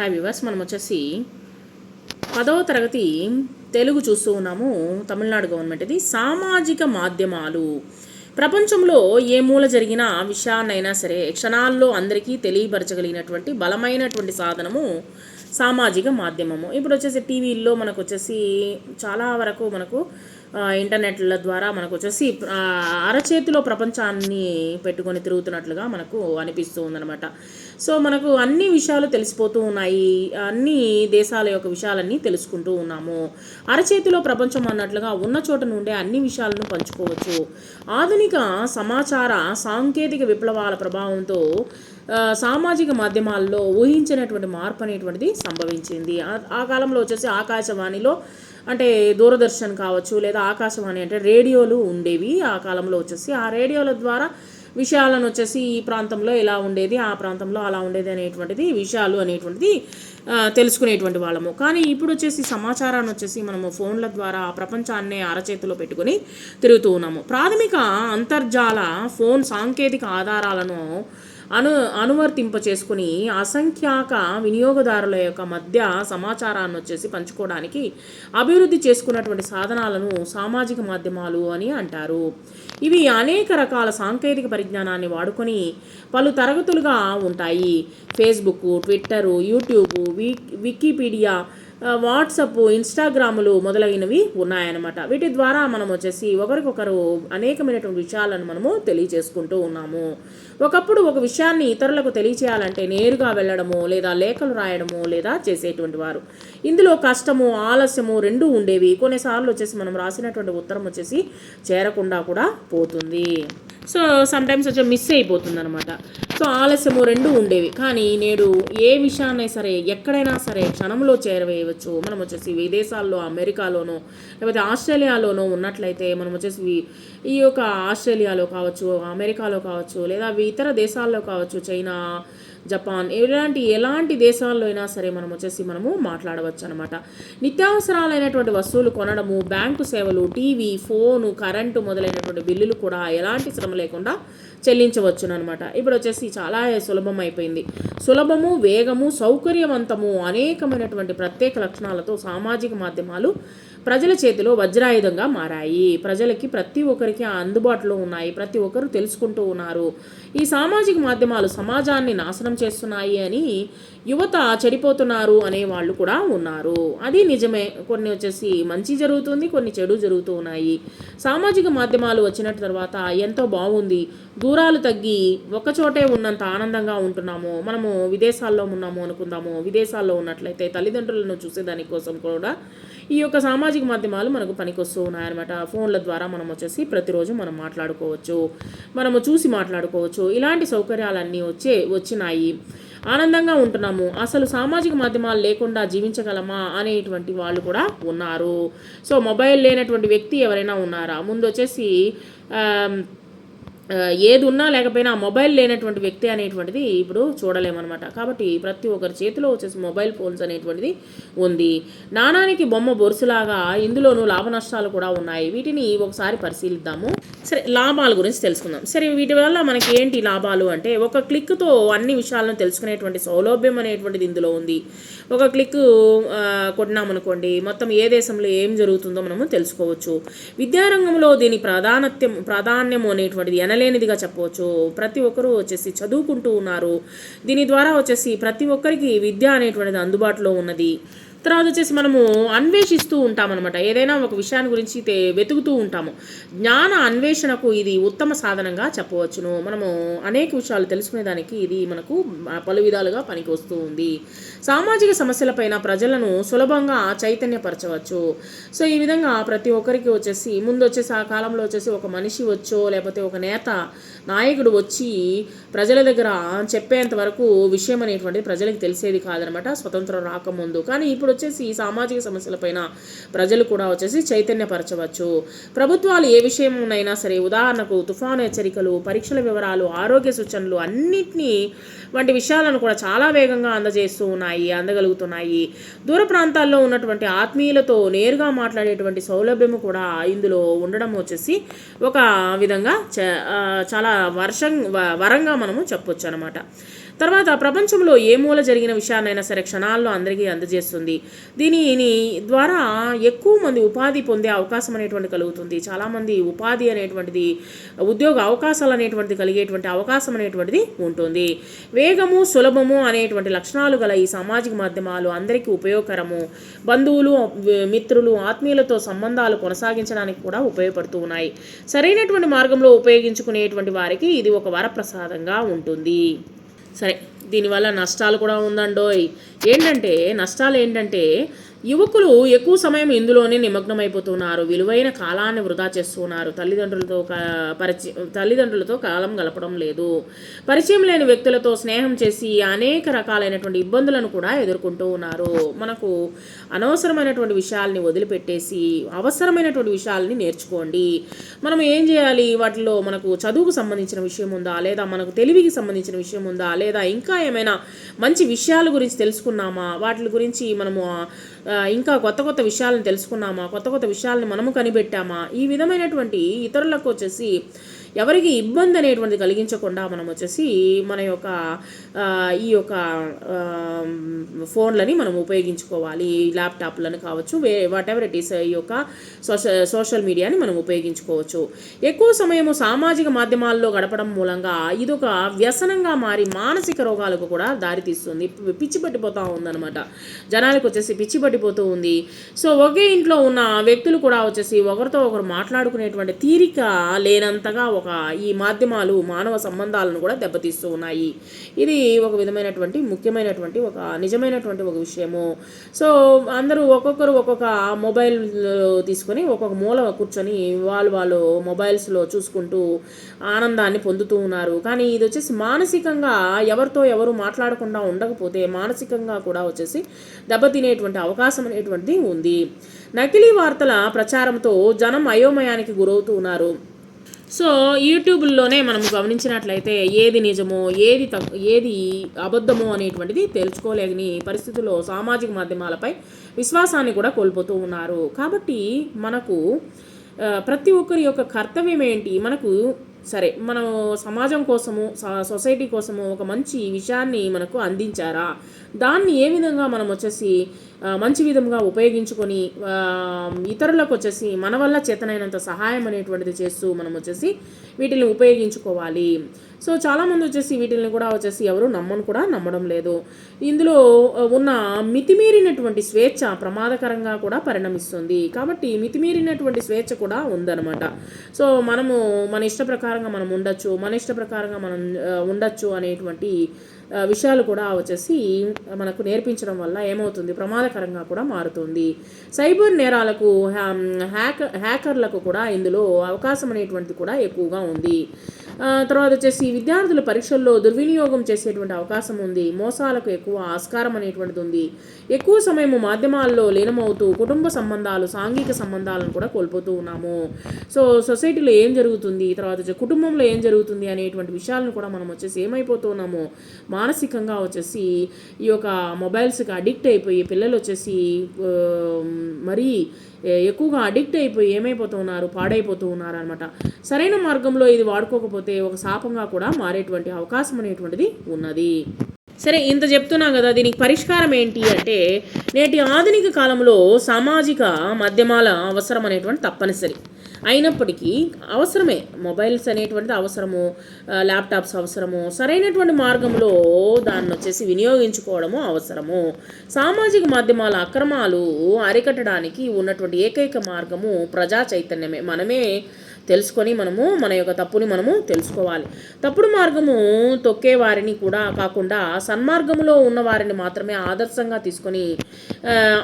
Hi viewers మనం వచ్చేసి పదవ తరగతి తెలుగు చూస్తూ ఉన్నాము. తమిళనాడు గవర్నమెంట్ ఇది. సామాజిక మాధ్యమాలు. ప్రపంచంలో ఏ మూల జరిగిన విషయాన్నైనా సరే క్షణాల్లో అందరికీ తెలియపరచగలిగినటువంటి బలమైనటువంటి సాధనము సామాజిక మాధ్యమము. ఇప్పుడు వచ్చేసి టీవీల్లో మనకు వచ్చేసి చాలా వరకు మనకు ఇంటర్నెట్ల ద్వారా మనకు వచ్చేసి అరచేతిలో ప్రపంచాన్ని పెట్టుకొని తిరుగుతున్నట్లుగా మనకు అనిపిస్తూ ఉందన్నమాట. సో మనకు అన్ని విషయాలు తెలిసిపోతూ ఉన్నాయి. అన్ని దేశాల యొక్క విషయాలన్నీ తెలుసుకుంటూ ఉన్నాము. అరచేతిలో ప్రపంచం అన్నట్లుగా ఉన్న చోట నుండే అన్ని విషయాలను పంచుకోవచ్చు. ఆధునిక సమాచార సాంకేతిక విప్లవాల ప్రభావంతో సామాజిక మాధ్యమాల్లో ఊహించినటువంటి మార్పు అనేటువంటిది సంభవించింది. ఆ కాలంలో వచ్చేసి ఆకాశవాణిలో అంటే దూరదర్శన్ కావచ్చు లేదా ఆకాశవాణి అంటే రేడియోలు ఉండేవి. ఆ కాలంలో వచ్చేసి ఆ రేడియోల ద్వారా విషయాలను వచ్చేసి ఈ ప్రాంతంలో ఇలా ఉండేది ఆ ప్రాంతంలో అలా ఉండేది అనేటువంటిది విషయాలు అనేటువంటిది తెలుసుకునేటువంటి వాళ్ళము. కానీ ఇప్పుడు వచ్చేసి సమాచారాన్ని వచ్చేసి మనము ఫోన్ల ద్వారా ప్రపంచాన్నే అరచేతిలో పెట్టుకొని తిరుగుతూ ఉన్నాము. ప్రాథమిక అంతర్జాల ఫోన్ సాంకేతిక ఆధారాలను అను అనువర్తింప చేసుకుని అసంఖ్యాక వినియోగదారుల యొక్క మధ్య సమాచారాన్ని వచ్చేసి పంచుకోవడానికి అభివృద్ధి చేసుకున్నటువంటి సాధనాలను సామాజిక మాధ్యమాలు అని అంటారు. ఇవి అనేక రకాల సాంకేతిక పరిజ్ఞానాన్ని వాడుకొని పలు తరగతులుగా ఉంటాయి. ఫేస్బుక్ ట్విట్టరు యూట్యూబ్ వి వికీపీడియా వాట్సప్ ఇన్స్టాగ్రాములు మొదలైనవి ఉన్నాయన్నమాట. వీటి ద్వారా మనం వచ్చేసి ఒకరికొకరు అనేకమైనటువంటి విషయాలను మనము తెలియజేసుకుంటూ ఉన్నాము. ఒకప్పుడు ఒక విషయాన్ని ఇతరులకు తెలియచేయాలంటే నేరుగా వెళ్ళడము లేదా లేఖలు రాయడము లేదా చేసేటువంటి వారు. ఇందులో కష్టము ఆలస్యము రెండు ఉండేవి. కొన్నిసార్లు వచ్చేసి మనం రాసినటువంటి ఉత్తరం వచ్చేసి చేరకుండా కూడా పోతుంది. సో సమ్టైమ్స్ వచ్చి మిస్ అయిపోతుంది అనమాట సో ఆలస్యము రెండు ఉండేవి. కానీ నేడు ఏ విషయాన్ని సరే ఎక్కడైనా సరే క్షణంలో చేరవేయవచ్చు. మనం వచ్చేసి విదేశాల్లో అమెరికాలోనో లేకపోతే ఆస్ట్రేలియాలోనో ఉన్నట్లయితే మనం వచ్చేసి ఈ యొక్క ఆస్ట్రేలియాలో కావచ్చు అమెరికాలో కావచ్చు లేదా ఇతర దేశాల్లో కావచ్చు చైనా జపాన్. ఇలాంటి ఎలాంటి దేశాల్లో అయినా సరే మనం వచ్చేసి మనము మాట్లాడవచ్చు అనమాట నిత్యావసరాలైనటువంటి వస్తువులు కొనడము బ్యాంకు సేవలు టీవీ ఫోను కరెంటు మొదలైనటువంటి బిల్లులు కూడా ఎలాంటి శ్రమ లేకుండా చెల్లించవచ్చును అనమాట ఇప్పుడు వచ్చేసి చాలా సులభం అయిపోయింది. సులభము వేగము సౌకర్యవంతము అనేకమైనటువంటి ప్రత్యేక లక్షణాలతో సామాజిక మాధ్యమాలు ప్రజల చేతిలో వజ్రాయుధంగా మారాయి. ప్రజలకి ప్రతి ఒక్కరికి అందుబాటులో ఉన్నాయి. ప్రతి ఒక్కరు తెలుసుకుంటూ ఉన్నారు. ఈ సామాజిక మాధ్యమాలు సమాజాన్ని నాశనం చేస్తున్నాయి అని యువత చెడిపోతున్నారు అనే వాళ్ళు కూడా ఉన్నారు. అది నిజమే. కొన్ని వచ్చేసి మంచి జరుగుతుంది కొన్ని చెడు జరుగుతూ ఉన్నాయి. సామాజిక మాధ్యమాలు వచ్చిన తర్వాత ఎంతో బాగుంది. దూరాలు తగ్గి ఒకచోటే ఉన్నంత ఆనందంగా ఉంటున్నాము. మనము విదేశాల్లో ఉన్నాము అనుకుందాము. విదేశాల్లో ఉన్నట్లయితే తల్లిదండ్రులను చూసేదానికోసం కూడా ఈ యొక్క సామాజిక మాధ్యమాలు మనకు పనికొస్తూ ఉన్నాయన్నమాట ఫోన్ల ద్వారా మనం వచ్చేసి ప్రతిరోజు మనం మాట్లాడుకోవచ్చు. మనము చూసి మాట్లాడుకోవచ్చు. ఇలాంటి సౌకర్యాలన్నీ వచ్చే వచ్చినాయి. ఆనందంగా ఉంటున్నాము. అసలు సామాజిక మాధ్యమాలు లేకుండా జీవించగలమా అనేటువంటి వాళ్ళు కూడా ఉన్నారు. సో మొబైల్ లేనటువంటి వ్యక్తి ఎవరైనా ఉన్నారా? ముందు వచ్చేసి ఏది ఉన్నా లేకపోయినా మొబైల్ లేనటువంటి వ్యక్తి అనేటువంటిది ఇప్పుడు చూడలేమన్నమాట. కాబట్టి ప్రతి ఒక్కరి చేతిలో వచ్చేసి మొబైల్ ఫోన్స్ అనేటువంటిది ఉంది. నాణానికి బొమ్మ బొరుసులాగా ఇందులోనూ లాభ నష్టాలు కూడా ఉన్నాయి. వీటిని ఒకసారి పరిశీలిద్దాము. సరే లాభాల గురించి తెలుసుకుందాం. సరే వీటి వల్ల మనకి ఏంటి లాభాలు అంటే ఒక క్లిక్తో అన్ని విషయాలను తెలుసుకునేటువంటి సౌలభ్యం అనేటువంటిది ఇందులో ఉంది. ఒక క్లిక్ కొట్టినామనుకోండి మొత్తం ఏ దేశంలో ఏం జరుగుతుందో మనము తెలుసుకోవచ్చు. విద్యారంగంలో దీని ప్రాధాన్యత్యం ప్రాధాన్యం అనేటువంటిది ఎనలేనిదిగా చెప్పవచ్చు. ప్రతి ఒక్కరూ వచ్చేసి చదువుకుంటూ ఉన్నారు. దీని ద్వారా వచ్చేసి ప్రతి ఒక్కరికి విద్య అనేటువంటిది అందుబాటులో ఉన్నది. తర్వాత వచ్చేసి మనము అన్వేషిస్తూ ఉంటామన్నమాట. ఏదైనా ఒక విషయాన్ని గురించి వెతుకుతూ ఉంటాము. జ్ఞాన అన్వేషణకు ఇది ఉత్తమ సాధనంగా చెప్పవచ్చును. మనము అనేక విషయాలు తెలుసుకునేదానికి ఇది మనకు పలు విధాలుగా పనికి వస్తూ ఉంది. సామాజిక సమస్యలపైన ప్రజలను సులభంగా చైతన్యపరచవచ్చు. సో ఈ విధంగా ప్రతి ఒక్కరికి వచ్చేసి ముందు వచ్చేసి ఆ కాలంలో వచ్చేసి ఒక మనిషి వచ్చో లేకపోతే ఒక నేత నాయకుడు వచ్చి ప్రజల దగ్గర చెప్పేంత వరకు విషయం అనేటువంటిది ప్రజలకు తెలిసేది కాదనమాట స్వతంత్రం రాకముందు. కానీ ఇప్పుడు వచ్చేసి ఈ సామాజిక సమస్యలపైన ప్రజలు కూడా వచ్చేసి చైతన్యపరచవచ్చు. ప్రభుత్వాలు ఏ విషయంనైనా సరే ఉదాహరణకు తుఫాను హెచ్చరికలు పరీక్షల వివరాలు ఆరోగ్య సూచనలు అన్నిటినీ వంటి విషయాలను కూడా చాలా వేగంగా అందజేస్తూ ఉన్నాయి అందగలుగుతున్నాయి. దూర ప్రాంతాల్లో ఉన్నటువంటి ఆత్మీయులతో నేరుగా మాట్లాడేటువంటి సౌలభ్యము కూడా ఇందులో ఉండడం వచ్చేసి ఒక విధంగా చ- చాలా వర్షం వ- వరంగా మనము చెప్పొచ్చు అనమాట తర్వాత ప్రపంచంలో ఏ మూల జరిగిన విషయాన్నైనా సరే క్షణాల్లో అందరికీ అందజేస్తుంది. దీనిని ద్వారా ఎక్కువ మంది ఉపాధి పొందే అవకాశం అనేటువంటి కలుగుతుంది. చాలామంది ఉపాధి అనేటువంటిది ఉద్యోగ అవకాశాలు అనేటువంటిది కలిగేటువంటి అవకాశం అనేటువంటిది ఉంటుంది. వేగము సులభము అనేటువంటి లక్షణాలు గల ఈ సామాజిక మాధ్యమాలు అందరికీ ఉపయోగకరము. బంధువులు మిత్రులు ఆత్మీయులతో సంబంధాలు కొనసాగించడానికి కూడా ఉపయోగపడుతూ ఉన్నాయి. సరైనటువంటి మార్గంలో ఉపయోగించుకునేటువంటి వారికి ఇది ఒక వరప్రసాదంగా ఉంటుంది. సరే దీనివల్ల నష్టాలు కూడా ఉందండోయ్. ఏంటంటే నష్టాలు ఏంటంటే యువకులు ఎక్కువ సమయం ఇందులోనే నిమగ్నమైపోతున్నారు. విలువైన కాలాన్ని వృధా చేస్తున్నారు. తల్లిదండ్రులతో క- పరిచయం తల్లిదండ్రులతో కాలం గలపడం లేదు. పరిచయం లేని వ్యక్తులతో స్నేహం చేసి అనేక రకాలైనటువంటి ఇబ్బందులను కూడా ఎదుర్కొంటూ ఉన్నారు. మనకు అనవసరమైనటువంటి విషయాల్ని వదిలిపెట్టేసి అవసరమైనటువంటి విషయాల్ని నేర్చుకోండి. మనం ఏం చేయాలి? వాటిలో మనకు చదువుకు సంబంధించిన విషయం ఉందా? లేదా మనకు తెలివికి సంబంధించిన విషయం ఉందా? లేదా ఇంకా ఏమైనా మంచి విషయాల గురించి తెలుసుకున్నామా? వాటి గురించి మనము ఇంకా కొత్త కొత్త విషయాలను తెలుసుకున్నామా? కొత్త కొత్త విషయాలను మనము కనిపెట్టామా? ఈ విధమైనటువంటి ఇతరులకు వచ్చేసి ఎవరికి ఇబ్బంది అనేటువంటిది కలిగించకుండా మనం వచ్చేసి మన యొక్క ఈ యొక్క ఫోన్లని మనం ఉపయోగించుకోవాలి ల్యాప్టాప్లను కావచ్చు way whatever it is ఈ యొక్క సోషల్ సోషల్ మీడియాని మనం ఉపయోగించుకోవచ్చు. ఎక్కువ సమయము సామాజిక మాధ్యమాల్లో గడపడం మూలంగా ఇదొక వ్యసనంగా మారి మానసిక రోగాలకు కూడా దారితీస్తుంది. పిచ్చిపట్టిపోతూ పిచ్చి పట్టిపోతూ ఉందన్నమాట. జనాలకు వచ్చేసి పిచ్చి పట్టిపోతూ ఉంది. సో ఒకే ఇంట్లో ఉన్న వ్యక్తులు కూడా వచ్చేసి ఒకరితో ఒకరు మాట్లాడుకునేటువంటి తీరిక లేనంతగా ఒక ఈ మాధ్యమాలు మానవ సంబంధాలను కూడా దెబ్బతీస్తూ ఉన్నాయి. ఇది ఒక విధమైనటువంటి ముఖ్యమైనటువంటి ఒక నిజమైనటువంటి ఒక విషయము. సో అందరూ ఒక్కొక్కరు ఒక్కొక్క మొబైల్ తీసుకొని ఒక్కొక్క మూల కూర్చొని వాళ్ళు వాళ్ళు మొబైల్స్లో చూసుకుంటూ ఆనందాన్ని పొందుతూ ఉన్నారు. కానీ ఇది వచ్చేసి మానసికంగా ఎవరితో ఎవరు మాట్లాడకుండా ఉండకపోతే మానసికంగా కూడా వచ్చేసి దెబ్బతినేటువంటి అవకాశం అనేటువంటిది ఉంది. నకిలీ వార్తల ప్రచారంతో జనం అయోమయానికి గురవుతూ ఉన్నారు. సో యూట్యూబ్లోనే మనం గమనించినట్లయితే ఏది నిజమో ఏది త ఏది అబద్ధమో అనేటువంటిది తెలుసుకోలేని పరిస్థితుల్లో సామాజిక మాధ్యమాలపై విశ్వాసాన్ని కూడా కోల్పోతూ ఉన్నారు. కాబట్టి మనకు ప్రతి ఒక్కరి యొక్క కర్తవ్యం ఏంటి? మనకు సరే మనం సమాజం కోసము సొసైటీ కోసము ఒక మంచి విషయాన్ని మనకు అందించారా? దాన్ని ఏ విధంగా మనం వచ్చేసి మంచి విధంగా ఉపయోగించుకొని ఇతరులకు వచ్చేసి మన వల్ల చేతనైనంత సహాయం అనేటువంటిది చేస్తూ మనం వచ్చేసి వీటిని ఉపయోగించుకోవాలి. సో చాలామంది వచ్చేసి వీటిని కూడా వచ్చేసి ఎవరు నమ్మను కూడా నమ్మడం లేదు. ఇందులో ఉన్న మితిమీరినటువంటి స్వేచ్ఛ ప్రమాదకరంగా కూడా పరిణమిస్తుంది. కాబట్టి మితిమీరినటువంటి స్వేచ్ఛ కూడా ఉందన్నమాట. సో మనము మన ఇష్ట ప్రకారంగా మనం ఉండొచ్చు మన ఇష్ట ప్రకారంగా మనం ఉండొచ్చు అనేటువంటి విషయాలు కూడా వచ్చేసి మనకు నేర్పించడం వల్ల ఏమవుతుంది? ప్రమాదకరంగా కూడా మారుతుంది. సైబర్ నేరాలకు హ్యా- హ్యాకర్లకు కూడా ఇందులో అవకాశం అనేటువంటిది కూడా ఎక్కువగా ఉంది. తర్వాత వచ్చేసి విద్యార్థుల పరీక్షల్లో దుర్వినియోగం చేసేటువంటి అవకాశం ఉంది. మోసాలకు ఎక్కువ ఆస్కారం అనేటువంటిది ఉంది. ఎక్కువ సమయం మాధ్యమాల్లో లీనమవుతూ కుటుంబ సంబంధాలు సాంఘిక సంబంధాలను కూడా కోల్పోతూ ఉన్నాము. సో సొసైటీలో ఏం జరుగుతుంది? తర్వాత వచ్చే కుటుంబంలో ఏం జరుగుతుంది అనేటువంటి విషయాలను కూడా మనం వచ్చేసి ఏమైపోతున్నాము మానసికంగా వచ్చేసి ఈ యొక్క మొబైల్స్కి అడిక్ట్ అయిపోయి పిల్లలు వచ్చేసి మరీ ఎక్కువగా అడిక్ట్ అయిపోయి ఏమైపోతూ ఉన్నారు పాడైపోతూ ఉన్నారు అనమాట సరైన మార్గంలో ఇది వాడుకోకపోతే ఒక శాపంగా కూడా మారేటువంటి అవకాశం అనేటువంటిది ఉన్నది. సరే ఇంత చెప్తున్నా కదా దీనికి పరిష్కారం ఏంటి అంటే నేటి ఆధునిక కాలంలో సామాజిక మాధ్యమాల అవసరం అనేటువంటి తప్పనిసరి. అయినప్పటికీ అవసరమే. మొబైల్స్ అనేటువంటిది అవసరము ల్యాప్టాప్స్ అవసరము సరైనటువంటి మార్గంలో దాన్ని వచ్చేసి వినియోగించుకోవడము అవసరము. సామాజిక మాధ్యమాల అక్రమాలు అరికట్టడానికి ఉన్నటువంటి ఏకైక మార్గము ప్రజా చైతన్యమే. మనమే తెలుసుకొని మనము మన యొక్క తప్పుని మనము తెలుసుకోవాలి. తప్పుడు మార్గము తొక్కే వారిని కూడా కాకుండా సన్మార్గములో ఉన్న వారిని మాత్రమే ఆదర్శంగా తీసుకొని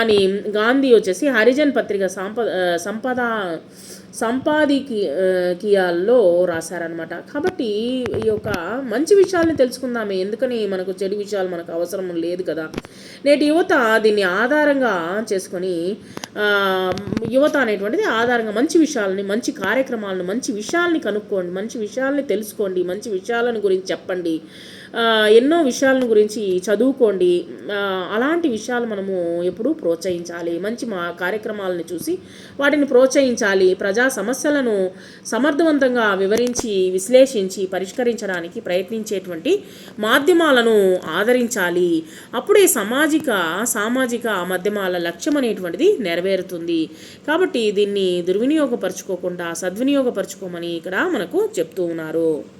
అని గాంధీ వచ్చేసి హరిజన్ పత్రిక సంపద సంపద సంపాదకీయాల్లో రాశారనమాట కాబట్టి ఈ యొక్క మంచి విషయాల్ని తెలుసుకుందామే. ఎందుకని మనకు చెడు విషయాలు మనకు అవసరం లేదు కదా. నేటి యువత దీన్ని ఆధారంగా చేసుకొని యువత అనేటువంటిది ఆధారంగా మంచి విషయాలని మంచి కార్యక్రమాలను మంచి విషయాల్ని కనుక్కోండి మంచి విషయాల్ని తెలుసుకోండి మంచి విషయాలను గురించి చెప్పండి. ఎన్నో విషయాలను గురించి చదువుకోండి. అలాంటి విషయాలు మనము ఎప్పుడూ ప్రోత్సహించాలి. మంచి మా కార్యక్రమాలను చూసి వాటిని ప్రోత్సహించాలి. ప్రజా సమస్యలను సమర్థవంతంగా వివరించి విశ్లేషించి పరిష్కరించడానికి ప్రయత్నించేటువంటి మాధ్యమాలను ఆదరించాలి. అప్పుడే సామాజిక సామాజిక మాధ్యమాల లక్ష్యం అనేటువంటిది నెరవేరుతుంది. కాబట్టి దీన్ని దుర్వినియోగపరచుకోకుండా సద్వినియోగపరచుకోమని ఇక్కడ మనకు చెప్తూ ఉన్నారు.